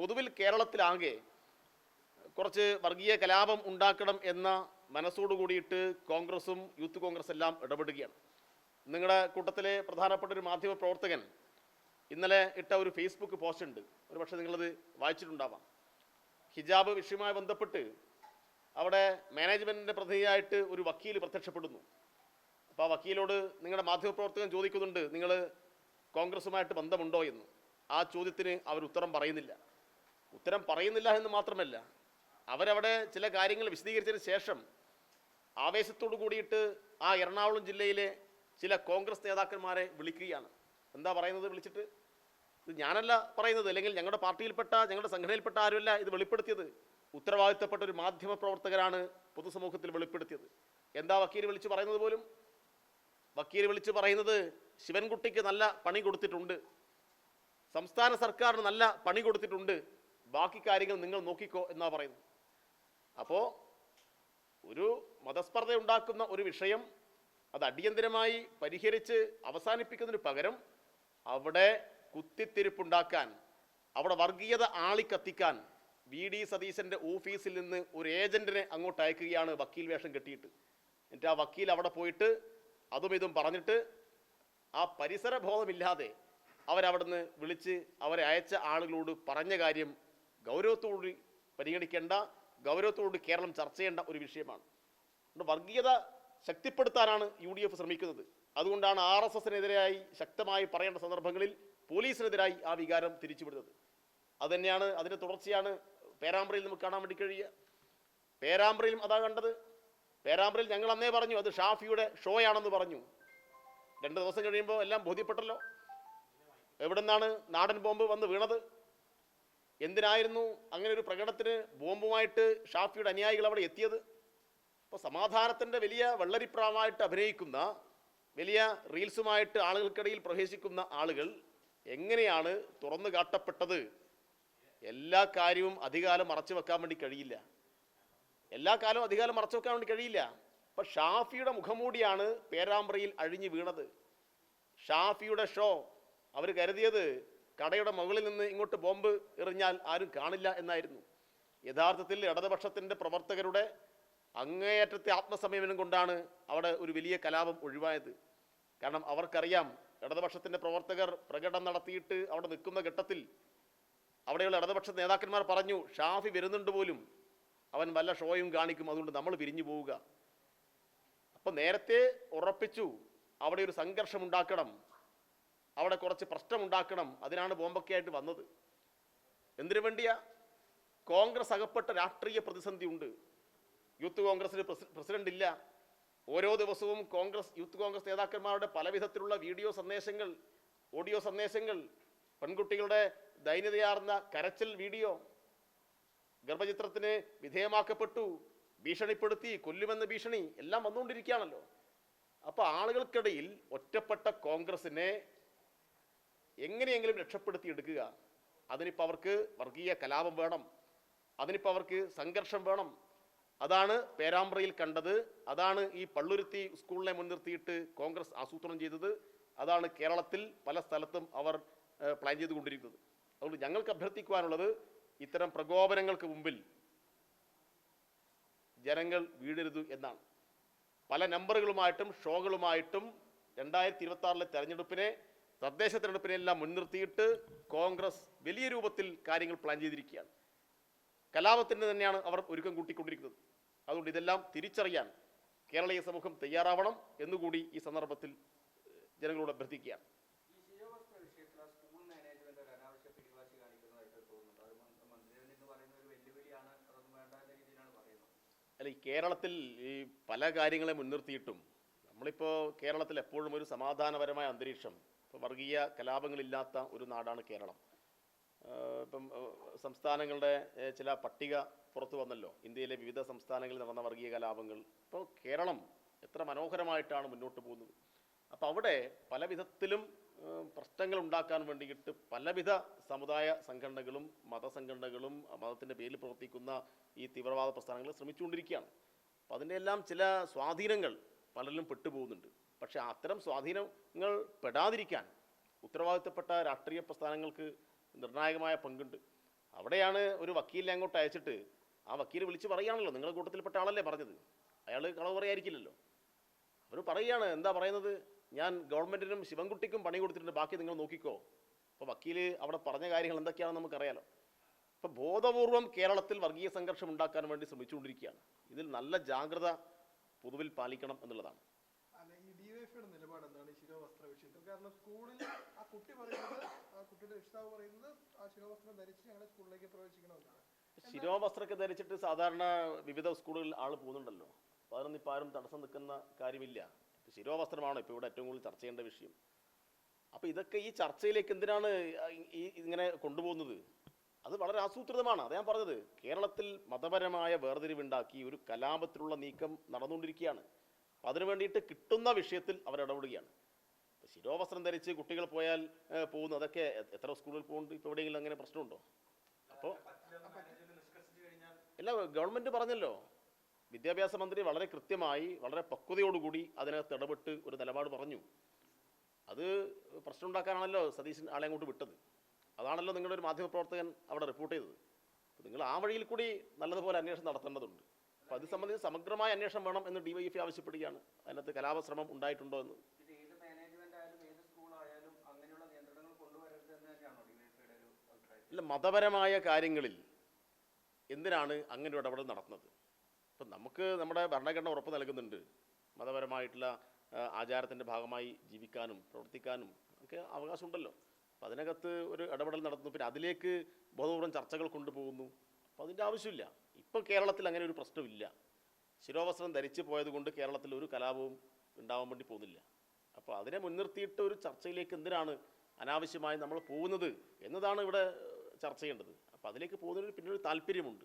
പൊതുവിൽ കേരളത്തിലാകെ കുറച്ച് വർഗീയ കലാപം ഉണ്ടാക്കണം എന്ന മനസ്സോടു കൂടിയിട്ട് കോൺഗ്രസും യൂത്ത് കോൺഗ്രസ് എല്ലാം ഇടപെടുകയാണ്. നിങ്ങളുടെ കൂട്ടത്തിലെ പ്രധാനപ്പെട്ട ഒരു മാധ്യമ പ്രവർത്തകൻ ഇന്നലെ ഇട്ട ഒരു ഫേസ്ബുക്ക് പോസ്റ്റ് ഉണ്ട്. ഒരു പക്ഷേ നിങ്ങളത് വായിച്ചിട്ടുണ്ടാവാം. ഹിജാബ് വിഷയവുമായി ബന്ധപ്പെട്ട് അവിടെ മാനേജ്മെന്റിന്റെ പ്രതിനിധിയായിട്ട് ഒരു വക്കീൽ പ്രത്യക്ഷപ്പെടുന്നു. അപ്പോൾ ആ വക്കീലോട് നിങ്ങളുടെ മാധ്യമപ്രവർത്തകൻ ചോദിക്കുന്നുണ്ട് നിങ്ങൾ കോൺഗ്രസുമായിട്ട് ബന്ധമുണ്ടോ? എന്ന്. ആ ചോദ്യത്തിന് അവർ ഉത്തരം പറയുന്നില്ല. ഉത്തരം പറയുന്നില്ല എന്ന് മാത്രമല്ല അവരവിടെ ചില കാര്യങ്ങൾ വിശദീകരിച്ചതിന് ശേഷം ആവേശത്തോടു കൂടിയിട്ട് ആ എറണാകുളം ജില്ലയിലെ ചില കോൺഗ്രസ് നേതാക്കന്മാരെ വിളിക്കുകയാണ്. എന്താ പറയുന്നത് വിളിച്ചിട്ട്? ഇത് ഞാനല്ല പറയുന്നത് അല്ലെങ്കിൽ ഞങ്ങളുടെ പാർട്ടിയിൽപ്പെട്ട ഞങ്ങളുടെ സംഘടനയിൽപ്പെട്ട ആരുമല്ല ഇത് വെളിപ്പെടുത്തിയത്. ഉത്തരവാദിത്തപ്പെട്ട ഒരു മാധ്യമ പ്രവർത്തകരാണ് പൊതുസമൂഹത്തിൽ വെളിപ്പെടുത്തിയത്. എന്താ വക്കീൽ വിളിച്ച് പറയുന്നത് പോലും? വക്കീൽ വിളിച്ച് പറയുന്നത് ശിവൻകുട്ടിക്ക് നല്ല പണി കൊടുത്തിട്ടുണ്ട്. സംസ്ഥാന സർക്കാരിന് നല്ല പണി കൊടുത്തിട്ടുണ്ട്. ബാക്കി കാര്യങ്ങൾ നിങ്ങൾ നോക്കിക്കോ എന്നാ പറയുന്നത്. അപ്പോൾ ഒരു മതസ്പർദ്ധ ഉണ്ടാക്കുന്ന ഒരു വിഷയം അത് അടിയന്തരമായി പരിഹരിച്ച് അവസാനിപ്പിക്കുന്നതിന് പകരം അവിടെ കുത്തിത്തിരിപ്പുണ്ടാക്കാൻ അവിടെ വർഗീയത ആളിക്കത്തിക്കാൻ വി ഡി സതീശന്റെ ഓഫീസിൽ നിന്ന് ഒരു ഏജന്റിനെ അങ്ങോട്ട് അയക്കുകയാണ് വക്കീൽ വേഷം കെട്ടിയിട്ട്. എന്നിട്ട് ആ വക്കീൽ അവിടെ പോയിട്ട് അതും ഇതും പറഞ്ഞിട്ട് ആ പരിസര ബോധമില്ലാതെ അവരവിടുന്ന് വിളിച്ച് അവരെ അയച്ച ആളുകളോട് പറഞ്ഞ കാര്യം ഗൗരവത്തോടുകൂടി പരിഗണിക്കേണ്ട ഗൗരവത്തോടുകൂടി കേരളം ചർച്ച ചെയ്യേണ്ട ഒരു വിഷയമാണ്. വർഗീയത ശക്തിപ്പെടുത്താനാണ് യു ഡി എഫ് ശ്രമിക്കുന്നത്. അതുകൊണ്ടാണ് ആർ എസ് എസിനെതിരായി ശക്തമായി പറയേണ്ട സന്ദർഭങ്ങളിൽ പോലീസിനെതിരായി ആ വികാരം തിരിച്ചുവിടുന്നത്. അതുതന്നെയാണ് അതിന്റെ തുടർച്ചയാണ് പേരാമ്പ്രയിൽ നമുക്ക് കാണാൻ വേണ്ടി കഴിയുക. പേരാമ്പ്രയിലും അതാ കണ്ടത്. പേരാമ്പ്രയിൽ ഞങ്ങൾ അന്നേ പറഞ്ഞു അത് ഷാഫിയുടെ ഷോയാണെന്ന് പറഞ്ഞു. രണ്ട് ദിവസം കഴിയുമ്പോൾ എല്ലാം ബോധ്യപ്പെട്ടല്ലോ. എവിടെ നിന്നാണ് നാടൻ ബോംബ് വന്ന് വീണത്? എന്തിനായിരുന്നു അങ്ങനെ ഒരു പ്രകടനത്തിന് ബോംബുമായിട്ട് ഷാഫിയുടെ അനുയായികൾ അവിടെ എത്തിയത്? അപ്പോൾ സമാധാനത്തിന്റെ വലിയ വെള്ളരിപ്രാമായിട്ട് അഭിനയിക്കുന്ന വലിയ റീൽസുമായിട്ട് ആളുകൾക്കിടയിൽ പ്രവേശിക്കുന്ന ആളുകൾ എങ്ങനെയാണ് തുറന്നു കാട്ടപ്പെട്ടത്? എല്ലാ കാര്യവും അധികാലം മറച്ചു വെക്കാൻ വേണ്ടി കഴിയില്ല. എല്ലാ കാലവും അധികാലം മറച്ചു വെക്കാൻ വേണ്ടി കഴിയില്ല. അപ്പം ഷാഫിയുടെ മുഖംമൂടിയാണ് പേരാമ്പ്രയിൽ അഴിഞ്ഞു വീണത്. ഷാഫിയുടെ ഷോ അവർ കരുതിയത് കടയുടെ മുകളിൽ നിന്ന് ഇങ്ങോട്ട് ബോംബ് എറിഞ്ഞാൽ ആരും കാണില്ല എന്നായിരുന്നു. യഥാർത്ഥത്തിൽ ഇടതുപക്ഷത്തിന്റെ പ്രവർത്തകരുടെ അങ്ങേയറ്റത്തെ ആത്മസംയമനം കൊണ്ടാണ് അവിടെ ഒരു വലിയ കലാപം ഒഴിവായത്. കാരണം അവർക്കറിയാം ഇടതുപക്ഷത്തിന്റെ പ്രവർത്തകർ പ്രകടനം നടത്തിയിട്ട് അവിടെ നിൽക്കുന്ന ഘട്ടത്തിൽ അവിടെയുള്ള ഇടതുപക്ഷ നേതാക്കന്മാർ പറഞ്ഞു ഷാഫി വരുന്നുണ്ട് പോലും. അവൻ വല്ല ഷോയും കാണിക്കും. അതുകൊണ്ട് നമ്മൾ പിരിഞ്ഞു പോവുക. അപ്പം നേരത്തെ ഉറപ്പിച്ചു അവിടെ ഒരു സംഘർഷം ഉണ്ടാക്കണം. അവിടെ കുറച്ച് പ്രശ്നമുണ്ടാക്കണം. അതിനാണ് ബോംബൊക്കെ ആയിട്ട് വന്നത്. എന്തിനു വേണ്ടിയാ? കോൺഗ്രസ് അകപ്പെട്ട രാഷ്ട്രീയ പ്രതിസന്ധി ഉണ്ട്. യൂത്ത് കോൺഗ്രസിന് പ്രസിഡന്റ് ഇല്ല ഓരോ ദിവസവും കോൺഗ്രസ് യൂത്ത് കോൺഗ്രസ് നേതാക്കന്മാരുടെ പലവിധത്തിലുള്ള വീഡിയോ സന്ദേശങ്ങൾ ഓഡിയോ സന്ദേശങ്ങൾ പെൺകുട്ടികളുടെ ദൈനതയാർന്ന കരച്ചിൽ വീഡിയോ ഗർഭചിത്രത്തിന് വിധേയമാക്കപ്പെട്ടു ഭീഷണിപ്പെടുത്തി കൊല്ലുമെന്ന ഭീഷണി എല്ലാം വന്നുകൊണ്ടിരിക്കുകയാണല്ലോ. അപ്പോൾ ആളുകൾക്കിടയിൽ ഒറ്റപ്പെട്ട കോൺഗ്രസിനെ എങ്ങനെയെങ്കിലും രക്ഷപ്പെടുത്തി എടുക്കുക അതിനിപ്പോൾ അവർക്ക് വർഗീയ കലാപം വേണം. അതിനിപ്പോൾ അവർക്ക് സംഘർഷം വേണം. അതാണ് പേരാമ്പ്രയിൽ കണ്ടത്. അതാണ് ഈ പള്ളുരുത്തി സ്കൂളിനെ മുൻനിർത്തിയിട്ട് കോൺഗ്രസ് ആസൂത്രണം ചെയ്തത്. അതാണ് കേരളത്തിൽ പല സ്ഥലത്തും അവർ പ്ലാൻ ചെയ്തുകൊണ്ടിരിക്കുന്നത്. അതുകൊണ്ട് ഞങ്ങൾക്ക് അഭ്യർത്ഥിക്കുവാനുള്ളത് ഇത്തരം പ്രകോപനങ്ങൾക്ക് മുമ്പിൽ ജനങ്ങൾ വീഴരുത് എന്നാണ്. പല നമ്പറുകളുമായിട്ടും ഷോകളുമായിട്ടും രണ്ടായിരത്തി ഇരുപത്തി ആറിലെ തെരഞ്ഞെടുപ്പിനെ തദ്ദേശ തെരഞ്ഞെടുപ്പിനെല്ലാം മുൻനിർത്തിയിട്ട് കോൺഗ്രസ് വലിയ രൂപത്തിൽ കാര്യങ്ങൾ പ്ലാൻ ചെയ്തിരിക്കുകയാണ്. കലാപത്തിന് തന്നെയാണ് അവർ ഒരുക്കം കൂട്ടിക്കൊണ്ടിരിക്കുന്നത്. അതുകൊണ്ട് ഇതെല്ലാം തിരിച്ചറിയാൻ കേരളീയ സമൂഹം തയ്യാറാവണം എന്നുകൂടി ഈ സന്ദർഭത്തിൽ ജനങ്ങളോട് അഭ്യർത്ഥിക്കുകയാണ്. അല്ല ഈ കേരളത്തിൽ ഈ പല കാര്യങ്ങളെ മുൻനിർത്തിയിട്ടും നമ്മളിപ്പോൾ കേരളത്തിൽ എപ്പോഴും ഒരു സമാധാനപരമായ അന്തരീക്ഷം ഇപ്പോൾ വർഗീയ കലാപങ്ങളില്ലാത്ത ഒരു നാടാണ് കേരളം. ഇപ്പം സംസ്ഥാനങ്ങളുടെ ചില പട്ടിക പുറത്തു വന്നല്ലോ. ഇന്ത്യയിലെ വിവിധ സംസ്ഥാനങ്ങളിൽ നടന്ന വർഗീയ കലാപങ്ങൾ. ഇപ്പോൾ കേരളം എത്ര മനോഹരമായിട്ടാണ് മുന്നോട്ട് പോകുന്നത്. അപ്പോൾ അവിടെ പല വിധത്തിലും പ്രശ്നങ്ങൾ ഉണ്ടാക്കാൻ വേണ്ടിയിട്ട് പലവിധ സമുദായ സംഘടനകളും മതസംഘടനകളും മതത്തിന്റെ പേരിൽ പ്രവർത്തിക്കുന്ന ഈ തീവ്രവാദ പ്രസ്ഥാനങ്ങൾ ശ്രമിച്ചുകൊണ്ടിരിക്കുകയാണ്. അപ്പോൾ അതിന്റെ എല്ലാം ചില സ്വാധീനങ്ങൾ പലരിലും പെട്ടുപോകുന്നുണ്ട്. പക്ഷേ അത്തരം സ്വാധീനങ്ങൾ പെടാതിരിക്കാൻ ഉത്തരവാദിത്തപ്പെട്ട രാഷ്ട്രീയ പ്രസ്ഥാനങ്ങൾക്ക് നിർണായകമായ പങ്കുണ്ട്. അവിടെയാണ് ഒരു വക്കീലിനെ അങ്ങോട്ട് അയച്ചിട്ട് ആ വക്കീൽ വിളിച്ച് പറയുകയാണല്ലോ നിങ്ങളുടെ കൂട്ടത്തിൽപ്പെട്ട ആളല്ലേ പറഞ്ഞത്? അയാൾ കളവ് പറയായിരിക്കില്ലല്ലോ അവർ പറയുകയാണ് എന്താ പറയുന്നത്? ഞാൻ ഗവൺമെന്റിനും ശിവൻകുട്ടിക്കും പണി കൊടുത്തിട്ടുണ്ട് ബാക്കി നിങ്ങൾ നോക്കിക്കോ. അപ്പോൾ വക്കീൽ അവിടെ പറഞ്ഞ കാര്യങ്ങൾ എന്തൊക്കെയാണെന്ന് നമുക്കറിയാലോ. ഇപ്പോൾ ബോധപൂർവം കേരളത്തിൽ വർഗീയ സംഘർഷം ഉണ്ടാക്കാൻ വേണ്ടി ശ്രമിച്ചുകൊണ്ടിരിക്കുകയാണ്. ഇതിൽ നല്ല ജാഗ്രത പൊതുവിൽ പാലിക്കണം എന്നുള്ളതാണ്. ഡിവൈഎഫ്ഐയുടെ നിലപാട് എന്താണ് ഈ ശിരോവസ്ത്ര വിഷയത്തിൽ? കാരണം സ്കൂളിൽ ആ കുട്ടി പറയുന്നത് ആ കുട്ടിയുടെ രക്ഷിതാവ് പറയുന്നത് ആ ശിരോവസ്ത്രം ധരിച്ച് ഞങ്ങളുടെ സ്കൂളിലേക്ക് പ്രവേശിക്കണമെന്നാണ്. ശിരോവസ്ത്രമൊക്കെ ധരിച്ചിട്ട് സാധാരണ വിവിധ സ്കൂളുകളിൽ ആൾ പോകുന്നുണ്ടല്ലോ. അപ്പോൾ അതിനൊന്നും ഇപ്പോൾ ആരും തടസ്സം നിൽക്കുന്ന കാര്യമില്ല. ശിരോവസ്ത്രമാണോ ഇപ്പോൾ ഇവിടെ ഏറ്റവും കൂടുതൽ ചർച്ച ചെയ്യേണ്ട വിഷയം. അപ്പോൾ ഇതൊക്കെ ഈ ചർച്ചയിലേക്ക് എന്തിനാണ് ഈ ഇങ്ങനെ കൊണ്ടുപോകുന്നത്? അത് വളരെ ആസൂത്രിതമാണ്. അത് ഞാൻ പറഞ്ഞത്. കേരളത്തിൽ മതപരമായ വേർതിരിവുണ്ടാക്കി ഒരു കലാപത്തിലുള്ള നീക്കം നടന്നുകൊണ്ടിരിക്കുകയാണ്. അപ്പോൾ അതിനു വേണ്ടിയിട്ട് കിട്ടുന്ന വിഷയത്തിൽ അവർ ഇടപെടുകയാണ്. ശിരോവസ്ത്രം ധരിച്ച് കുട്ടികൾ പോയാൽ പോകുന്നു. അതൊക്കെ എത്ര സ്കൂളിൽ പോകുന്നുണ്ട്? ഇപ്പോൾ എവിടെയെങ്കിലും അങ്ങനെ പ്രശ്നമുണ്ടോ? അപ്പോൾ ഇല്ല ഗവൺമെന്റ് പറഞ്ഞല്ലോ. വിദ്യാഭ്യാസ മന്ത്രി വളരെ കൃത്യമായി വളരെ പക്വതയോടുകൂടി അതിനകത്ത് ഇടപെട്ട് ഒരു നിലപാട് പറഞ്ഞു. അത് പ്രശ്നം ഉണ്ടാക്കാനാണല്ലോ സതീശൻ ആളെ അങ്ങോട്ട് വിട്ടത്. അതാണല്ലോ നിങ്ങളുടെ ഒരു മാധ്യമപ്രവർത്തകൻ അവിടെ റിപ്പോർട്ട് ചെയ്തത്. നിങ്ങൾ ആ വഴിയിൽ കൂടി നല്ലതുപോലെ അന്വേഷണം നടത്തേണ്ടതുണ്ട്. അപ്പോൾ അത് സംബന്ധിച്ച് സമഗ്രമായ അന്വേഷണം വേണം എന്ന് ഡിവൈഎഫ് ആവശ്യപ്പെടുകയാണ്. അതിനകത്ത് കലാപശ്രമം ഉണ്ടായിട്ടുണ്ടോ എന്ന്. ഇല്ല മതപരമായ കാര്യങ്ങളിൽ എന്തിനാണ് അങ്ങനെ ഒരു ഇടപെടൽ നടത്തുന്നത്? ഇപ്പം നമുക്ക് നമ്മുടെ ഭരണഘടന ഉറപ്പ് നൽകുന്നുണ്ട്. മതപരമായിട്ടുള്ള ആചാരത്തിന്റെ ഭാഗമായി ജീവിക്കാനും പ്രവർത്തിക്കാനും ഒക്കെ അവകാശമുണ്ടല്ലോ. അപ്പം അതിനകത്ത് ഒരു ഇടപെടൽ നടത്തുന്നു. പിന്നെ അതിലേക്ക് ബോധപൂർവം ചർച്ചകൾ കൊണ്ടുപോകുന്നു. അപ്പോൾ അതിന്റെ ആവശ്യമില്ല. ഇപ്പം കേരളത്തിൽ അങ്ങനെ ഒരു പ്രശ്നമില്ല. ശിരോവസ്ത്രം ധരിച്ചു പോയത് കൊണ്ട് കേരളത്തിൽ ഒരു കലാപവും ഉണ്ടാവാൻ വേണ്ടി പോകുന്നില്ല. അപ്പോൾ അതിനെ മുൻനിർത്തിയിട്ട് ഒരു ചർച്ചയിലേക്ക് എന്തിനാണ് അനാവശ്യമായി നമ്മൾ പോകുന്നത് എന്നതാണ് ഇവിടെ ചർച്ച ചെയ്യേണ്ടത്. അപ്പോൾ അതിലേക്ക് പോകുന്നതിന് പിന്നൊരു താല്പര്യമുണ്ട്.